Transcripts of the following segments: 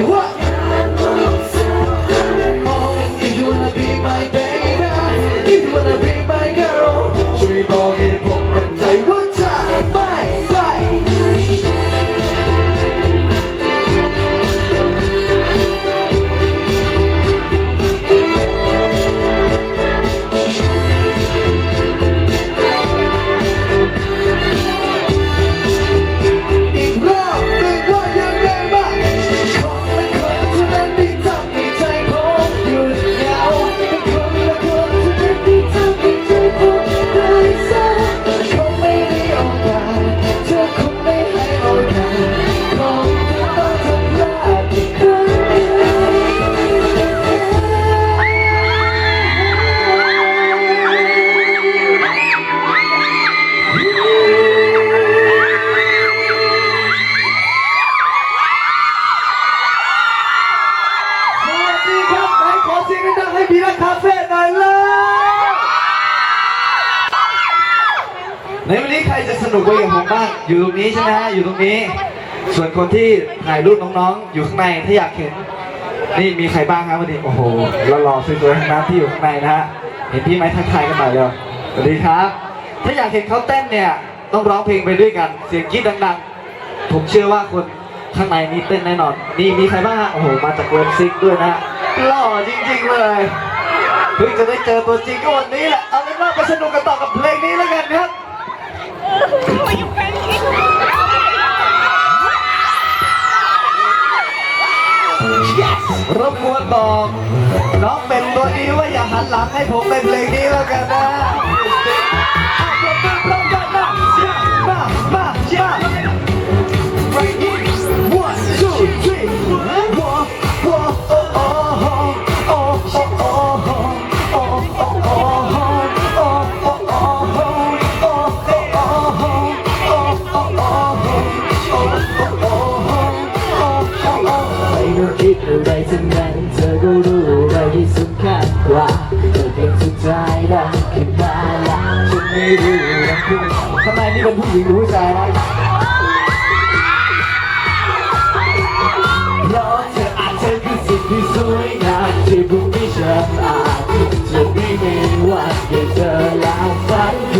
What? ในวันนี้ใครจะสนุกไปกับผมบ้างอยู่ตรงนี้ใช่ไหมฮะอยู่ตรงนี้ ส่วนคนที่ถ่ายรูปน้องๆ อยู่ข้างในถ้าอยากเห็น นี่มีใครบ้างครับวันนี้โอ้โหเรารอซื้อวทั้งนั้นที่อยู่ข้างในนะฮะเห็นพี่ไหมทักทายกันหน่อยเร็วสวัสดีครับ ถ้าอยากเห็นเขาเต้นเนี่ยต้องร้องเพลงไปด้วยกัน เสียงคิกดดังๆ ผมเชื่อว่าคนข้างในนี้เต้นแน่นอนนี่มีใครบ้างโอ้โหมาจากเว็บซิกด้วยนะหล่อจริงๆเลยเพิ่งจะได้เจอตัวจริงก็วันนี้แหละเอาเป็นว่าไปสนุกกันต่อกับเพลงนี้แล้วกันครับ รบกวนบอกน้องเป็นตัวนี้ว่าอย่าหันหลังให้ผมเป็นเพลงนี้แล้วกันนะ ว่าเธอเป็นสุดท้ายดังขึ้นมาแล้วฉันไม่รู้นะคุณทำไมนี่เป็นผู้หญิงหรือผู้ชายเพราะเธออาจเธอคือสิ่งที่สวยงามที่พรุ่งนี้ฉันอาจจะไม่มีวันได้เจอแล้วฝัน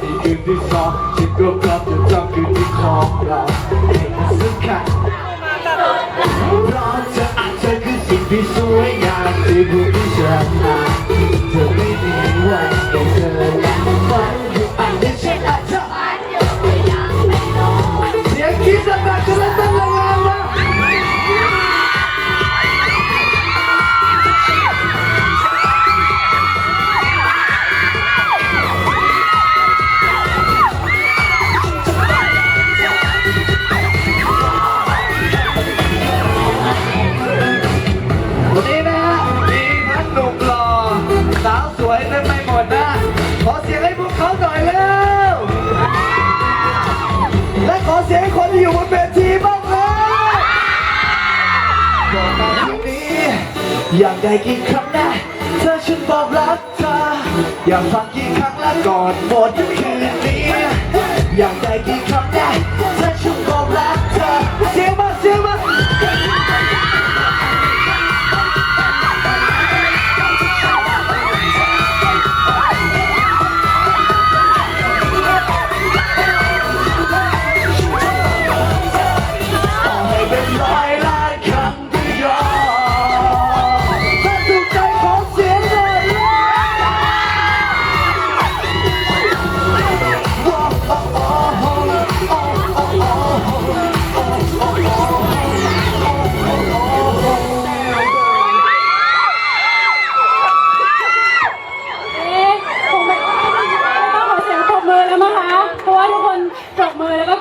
ได้ในคืนที่สองฉันก็พร้อมจะจำคืนที่ของเราให้มันสำคัญเราะเธออาจจะคือสิ่งที่สวยงามที่ผู้ที่ฉันหาเธอไม่มีวันได้เจอ ได้กี่ครั้งนะเธอฉันบอกรักเธอ อยากฟังกี่ครั้งและก่อนหมดคืนนี้อยากได้กี่ครั้งนะเธ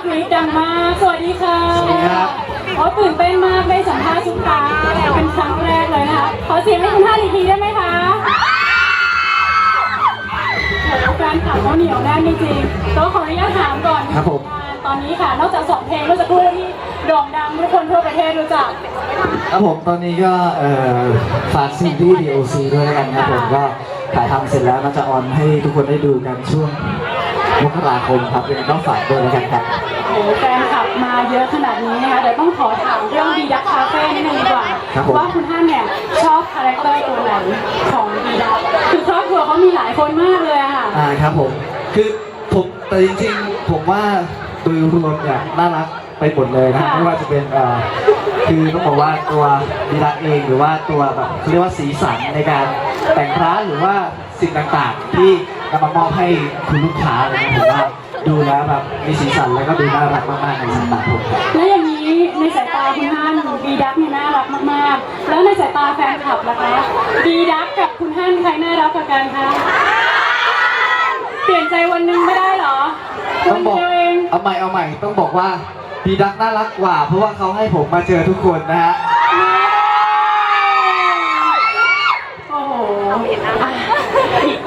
ก็กรี๊ดดังมาก สวัสดีค่ะสวัสดีครับโอ้ตื่นเต้นมากได้สัมภาษณ์ชุกตาเป็นครั้งแรกเลยนะคะ ขอเสียงให้คุณท่านอีกทีได้ไหมคะโอ้โหแฟนคลับเขาเหนียวแน่นจริงๆต้องขออนุญาตถามก่อนครับผมตอนนี้ค่ะ นอกจากสองเพลงเมื่อสักครู่ที่โด่งดังทุกคนทั่วประเทศรู้จัก ครับผมตอนนี้ก็เอ่อฝากซีรีส์ DOC ด้วยแล้วกันครับผมก็ถ่ายทำเสร็จแล้วน่าจะออนให้ทุกคนได้ดูกันช่วง มกราคมครับยังไงก็ฝากด้วยแล้วกันครับโอ้โหแฟนคลับมาเยอะขนาดนี้นะคะเดี๋ยวต้องขอถามเรื่องดีดักคาเฟ่นิดนึงดีกว่าครับผม ว่าคุณท่านเนี่ยชอบคาแรคเตอร์ตัวไหนของดีดักคือครอบครัวเขามีหลายคนมากเลยอะค่ะ อ่าครับผมคือผมแต่จริงๆผมว่าโดยรวมเนี่ยน่ารักไปหมดเลยนะค่ะไม่ว่าจะเป็นเอ่อคือต้องบอกว่าตัวดีรักเองหรือว่าตัวแบบเขาเรียกว่าสีสันในการแต่งร้านหรือว่าสิ่งต่างๆ ที่ นำมามอบให้คุณลูกค้าเลยนะผมว่าดูแล้วแบบมีสีสันแล้วก็ดูน่ารักมากๆในสายตาผมครับแล้วอย่างนี้ในสายตาคุณท่านดีดักเนี่ยน่ารักมากๆ แล้วในสายตาแฟนคลับล่ะคะดีดักกับคุณท่านใครน่ารักกว่ากันคะเปลี่ยนใจวันหนึงไม่ได้เหรอต้วัองนบอกเดียวเองเอาใหม่เอาใหม่ต้องบอกว่าดีดักน่ารักกว่า เพราะว่าเขาให้ผมมาเจอทุกคนนะฮะ โอ้โหอะ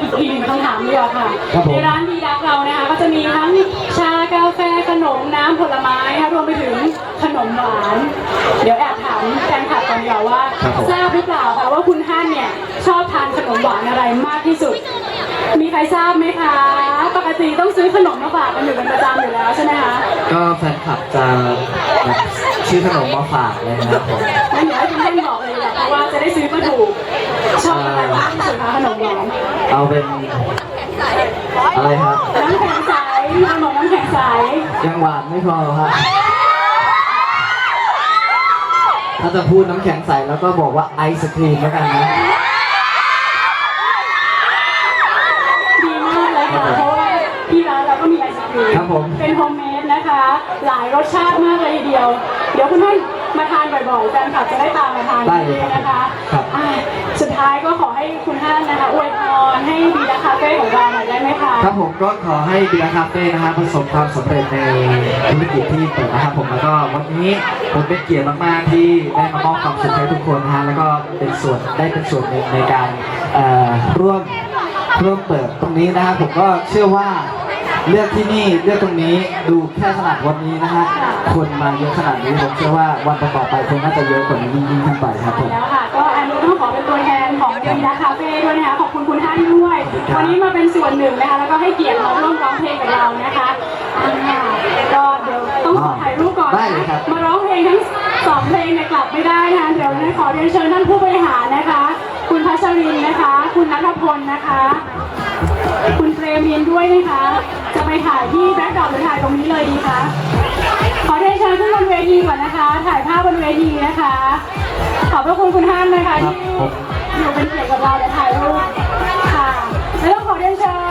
อีกอีกอีกหนึ่งคำถามดีกว่าค่ะครับผม ในร้านดีดักเรานะคะก็จะมีทั้งชากาแฟขนมน้ำผลไม้นะคะรวมไปถึงขนมหวาน เดี๋ยวแอบถามแฟนคลับกันดีกว่าว่าครับผม ทราบหรือเปล่าคะว่าคุณท่านเนี่ยชอบทานขนมหวานอะไรมากที่สุด มีใครทราบไหมคะ ปกติต้องซื้อขนมมาฝากกันอยู่เป็นประจำอยู่แล้วใช่ไหมคะก็แฟนคลับจะแบบชื่อขนมมาฝากเลยนะครับผมงั้นเดี๋ยวให้คุณท่านบอกเลยดีกว่าเพราะว่าจะได้ซื้อมาถูกชอบอะไรมากที่สุดคะขนมหวาน เอาเป็นอะไรครับน้ำแข็งใสขนมน้ำแข็งใสยังหวานไม่พอครับถ้าจะพูดน้ำแข็งใสแล้วก็บอกว่าไอศครีมแล้วกันนะดีมากเลยค่ะเพราะว่าที่ร้านเราก็มีไอศครีมครับผมเป็นโฮมเมดนะคะ หลายรสชาติมากเลยทีเดียว เดี๋ยวคุณท่าน มาทานบ่อยๆแฟนคลับจะได้ตามมาทานได้ที่เลยนี่ครับนะคะครับ อ่าสุดท้ายก็ขอให้คุณท่านนะคะอวยพรให้ดีดาคาเฟ่ของเราหน่อยได้ไหมคะครับผมก็ขอให้เบียร์คาเฟ่นะฮะประสบความสำเร็จในธุรกิจที่เปิดนะครับผมแล้วก็วันนี้ผมเป็นเกียรติมากๆที่ได้มามอบความสุขให้ทุกคนนะฮะแล้วก็เป็นส่วนได้เป็นส่วนหนึ่งในการเอ่อร่วมร่วมเปิดตรงนี้นะฮะผมก็เชื่อว่า เลือกที่นี่เลือกตรงนี้ดูแค่ขนาดวันนี้นะฮะคนมาเยอะขนาดนี้ผมเชื่อว่าวันต่อๆไปคงน่าจะเยอะกว่านี้ยิ่งๆขึ้นไปครับผมแล้วค่ะก็อันนี้ต้องขอเป็นตัวแทนของดีดาคาเฟ่ด้วยนะคะขอบคุณคุณท่านด้วยครับวันนี้มาเป็นส่วนหนึ่งนะคะแล้วก็ให้เกียรติมาร่วมร้องเพลงกับเรานะคะอ่าก็เดี๋ยวต้องขอถ่ายรูปก่อนได้นะเลยครับ มาร้องเพลงทั้งสองเพลงเนี่ยกลับไม่ได้นะคะเดี๋ยวนะขอเรียนเชิญท่านผู้บริหารนะคะ คุณพัชรินทร์นะคะ คุณนัทพลนะคะ คุณเฟรมยินด้วยนะคะ จะไปถ่ายที่แบ็คดรอปหรือถ่ายตรงนี้เลยดีคะขอเรียนเชิญขึ้นบนเวทีก่อนนะคะ ถ่ายภาพบนเวทีนะคะ ขอบพระคุณคุณท่านนะคะที่อยู่เป็นเกียรติกับเราและถ่ายรูป